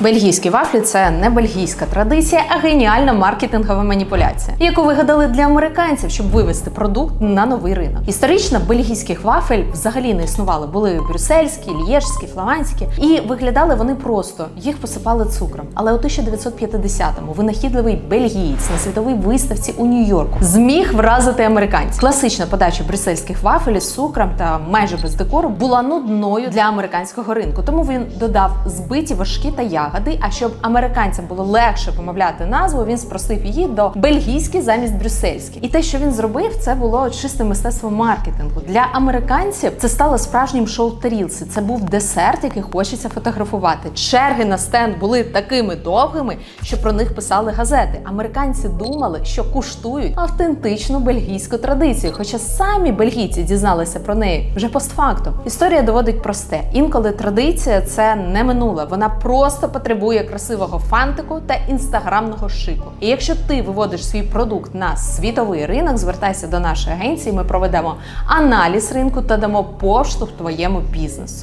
Бельгійські вафлі це не бельгійська традиція, а геніальна маркетингова маніпуляція, яку вигадали для американців, щоб вивести продукт на новий ринок. Історично бельгійських вафель взагалі не існували. Були брюссельські, лієжські, фламандські, і виглядали вони просто. Їх посипали цукром. Але у 1950-му винахідливий бельгієць на світовій виставці у Нью-Йорку зміг вразити американців. Класична подача брюссельських вафель із цукром та майже без декору була нудною для американського ринку. Тому він додав збиті важкі та ягоди. А щоб американцям було легше помовляти назву, він спростив її до бельгійські замість брюссельські. І те, що він зробив, це було чисте мистецтво маркетингу. Для американців це стало справжнім шоу тарілці. Це був десерт, який хочеться фотографувати. Черги на стенд були такими довгими, що про них писали газети. Американці думали, що куштують автентичну бельгійську традицію, хоча самі бельгійці дізналися про неї вже постфактум. Історія доводить просте. Інколи традиція це не минуле, вона просто потребує красивого фантику та інстаграмного шику. І якщо ти виводиш свій продукт на світовий ринок, звертайся до нашої агенції. Ми проведемо аналіз ринку та дамо поштовх твоєму бізнесу.